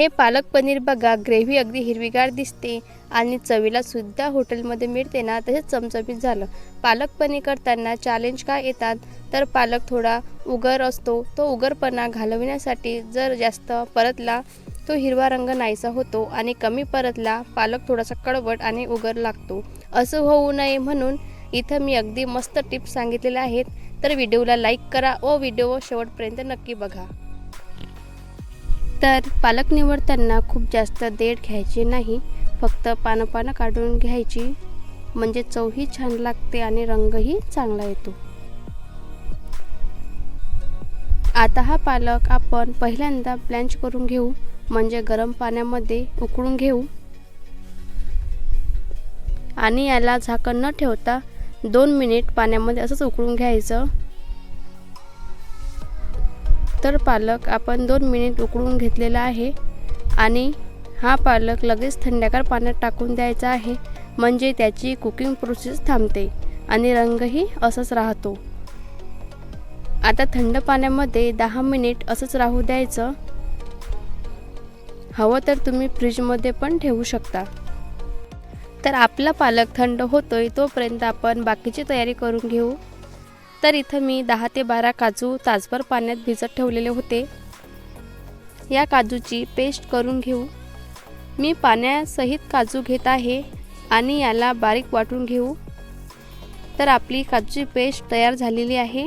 हे पालक पनीर बघा ग्रेव्ही अगदी हिरवीगार दिसते आणि चवीला सुद्धा हॉटेलमध्ये मिळते ना तसेच चमचमीत झालं. पालक पनीर करताना चॅलेंज काय येतात? तर पालक थोडा उगर असतो. तो उगरपणा घालवण्यासाठी जर जास्त परतला तो हिरवा रंग नाहीसा होतो आणि कमी परतला पालक थोडासा कडवट आणि उगर लागतो. असं होऊ नये म्हणून इथं मी अगदी मस्त टिप्स सांगितलेल्या आहेत. तर व्हिडिओला लाईक करा व व्हिडिओ शेवटपर्यंत नक्की बघा. तर पालक निवडताना खूप जास्त देठ घ्यायची नाही फक्त पानं पानं काढून घ्यायची. म्हणजे चवही छान लागते आणि रंगही चांगला येतो. आता हा पालक आपण पहिल्यांदा ब्लँच करून घेऊ म्हणजे गरम पाण्यामध्ये उकळून घेऊ. आणि याला झाकण न ठेवता दोन मिनिट पाण्यामध्ये असंच उकळून घ्यायचं. तर पालक आपण दोन मिनिट उकळून घेतलेला आहे आणि हा पालक लगेच थंडगार पाण्यात टाकून द्यायचा आहे. म्हणजे त्याची कुकिंग प्रोसेस थांबते आणि रंगही असंच राहतो. आता थंड पाण्यामध्ये दहा मिनिट असंच राहू द्यायचं. हवं तर तुम्ही फ्रीजमध्ये पण ठेवू शकता. तर आपला पालक थंड होतोय तोपर्यंत आपण बाकीची तयारी करून घेऊ. तर इथं मी दहा ते बारा काजू तासभर पाण्यात भिजत ठेवलेले होते. या काजूची पेस्ट करून घेऊ. मी पाण्यासहित काजू घेत आहे आणि याला बारीक वाटून घेऊ. तर आपली काजूची पेस्ट तयार झालेली आहे.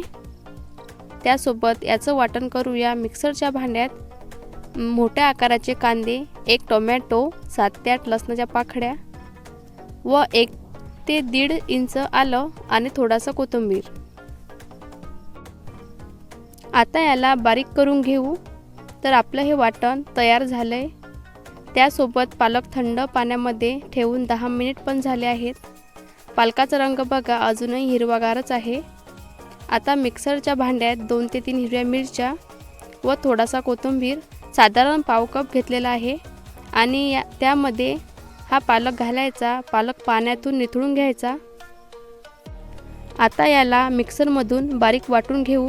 त्यासोबत याचं वाटण करूया मिक्सरच्या भांड्यात. मोठ्या आकाराचे कांदे एक टोमॅटो सात ते आठ लसणाच्या पाखड्या व एक ते दीड इंच आलं आणि थोडासा कोथिंबीर. आता याला बारीक करून घेऊ. तर आपलं हे वाटण तयार झालं आहे त्यासोबत पालक थंड पाण्यामध्ये ठेवून दहा मिनिट पण झाले आहेत. पालकाचा रंग बघा अजूनही हिरवागारच आहे. आता मिक्सरच्या भांड्यात दोन ते तीन हिरव्या मिरच्या व थोडासा कोथिंबीर साधारण पाव कप घेतलेला आहे. आणि या त्यामध्ये हा पालक घालायचा पालक पाण्यातून निथळून घ्यायचा. आता याला मिक्सरमधून बारीक वाटून घेऊ.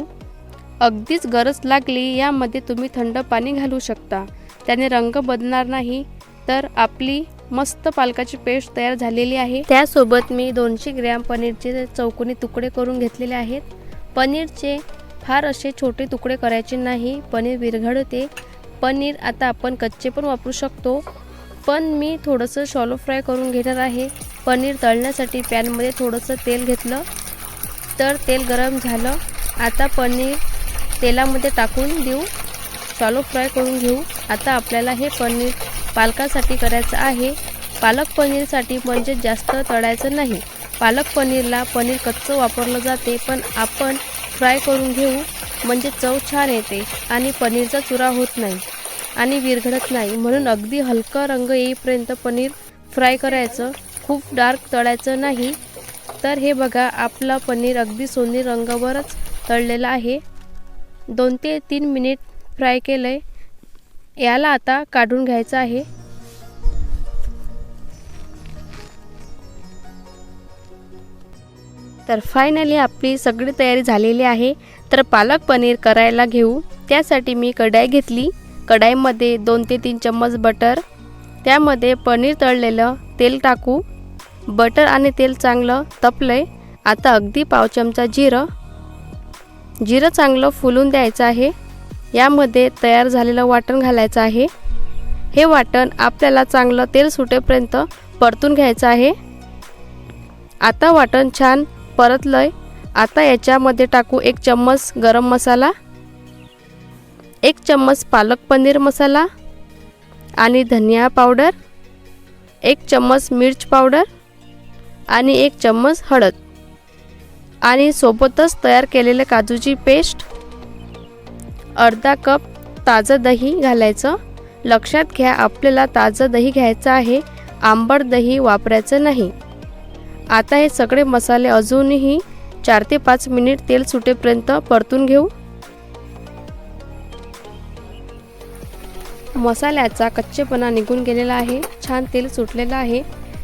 अगदीच गरज लागली यामध्ये तुम्ही थंड पाणी घालू शकता. त्याने रंग बदलणार नाही तर आपली मस्त पालकाची पेस्ट तयार झालेली आहे. त्यासोबत मी दोनशे ग्रॅम पनीरचे चौकोनी तुकडे करून घेतलेले आहेत. पनीरचे फार असे छोटे तुकडे करायचे नाही पनीर विरघळते. पनीर आता आपण कच्चे पण वापरू शकतो पण मी थोडंसं शॉलो फ्राय करून घेणार आहे. पनीर तळण्यासाठी पॅनमध्ये थोडंसं तेल घेतलं तर तेल गरम झालं. आता पनीर तेलामध्ये टाकून देऊ. शॉलो फ्राय करून घेऊ. आता आपल्याला हे पनीर पालकासाठी करायचं आहे. पालक पनीरसाठी म्हणजे जास्त तळायचं नाही. पालक पनीरला पनीर कच्चं वापरलं जाते पण आपण फ्राय करून घेऊ. म्हणजे चव छान येते आणि पनीरचा चुरा होत नाही आणि विरघळत नाही. म्हणून अगदी हलका रंग येईपर्यंत पनीर फ्राय करायचं. खूप डार्क तळायचं नाही. तर हे बघा आपलं पनीर अगदी सोनेरी रंगावरच तळलेलं आहे. दोन ते तीन मिनिट फ्राय केलं आहे याला आता काढून घ्यायचं आहे. तर फायनली आपली सगळी तयारी झालेली आहे. तर पालक पनीर करायला घेऊ. त्यासाठी मी कढाई घेतली. कढाईमध्ये दोन ते तीन चम्मच बटर. त्यामध्ये पनीर तळलेलं तेल टाकू. बटर आणि तेल चांगलं तपलंय. आता अगदी पाव चमचा जिरं. जिरं चांगलं फुलून द्यायचं आहे. यामध्ये तयार झालेलं वाटण घालायचं आहे. हे वाटण आपल्याला चांगलं तेल सुटेपर्यंत परतून घ्यायचं आहे. आता वाटण छान परतलंय. आता याच्यामध्ये टाकू एक चम्मच गरम मसाला एक चम्मच पालक पनीर मसाला आणि धनिया पावडर एक चम्मच मिर्च पावडर आणि एक चम्मच हळद. आणि सोबतच तयार केलेले काजूची पेस्ट अर्धा कप ताजं दही घालायचं. लक्षात घ्या आपल्याला ताजं दही घ्यायचं आहे आंबट दही वापरायचं नाही. आता हे सगळे मसाले अजूनही चार ते पाच मिनिट तेल सुटेपर्यंत परतून घेऊ. मसाल्याचा कच्चेपणा निघून गेलेला आहे छान तेल सुटलेलं आहे.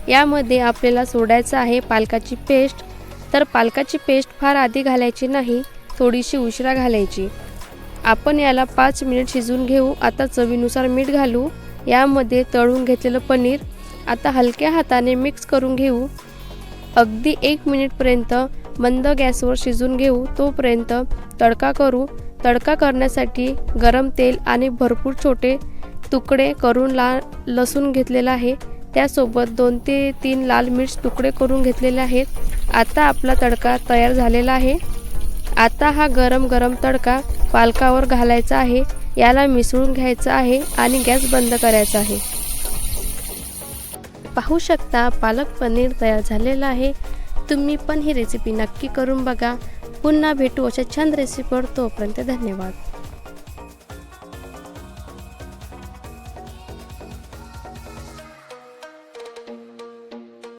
यामध्ये आपल्याला सोडायचं आहे पालकाची पेस्ट तर पालकाची पेस्ट फार आधी घालायची नाही थोडीशी उशिरा घालायची. आपण याला पाच मिनिट शिजवून घेऊ. आता चवीनुसार मीठ घालू. यामध्ये तळून घेतलेलं पनीर आता हलक्या हाताने मिक्स करून घेऊ. अगदी एक मिनिटपर्यंत मंद गॅसवर शिजून घेऊ. तोपर्यंत तडका करू. तडका करण्यासाठी गरम तेल आणि भरपूर छोटे तुकडे करून ला लसूण घेतलेला आहे. त्यासोबत दोन ते तीन लाल मिर्च तुकडे करून घेतलेले आहेत. आता आपला तडका तयार झालेला आहे. आता हा गरम गरम तडका पालकावर घालायचा आहे. याला मिसळून घ्यायचं आहे आणि गॅस बंद करायचा आहे. पाहू शकता पालक पनीर तयार झालेलं आहे. तुम्ही पण ही रेसिपी नक्की करून बघा. पुन्हा भेटू अशा छान रेसिपीवर तोपर्यंत धन्यवाद.